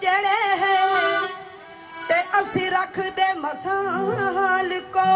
ਜਿਹੜੇ ਹੈ ਤੇ ਅਸੀਂ ਰੱਖਦੇ ਮਸਾਲ ਕੋ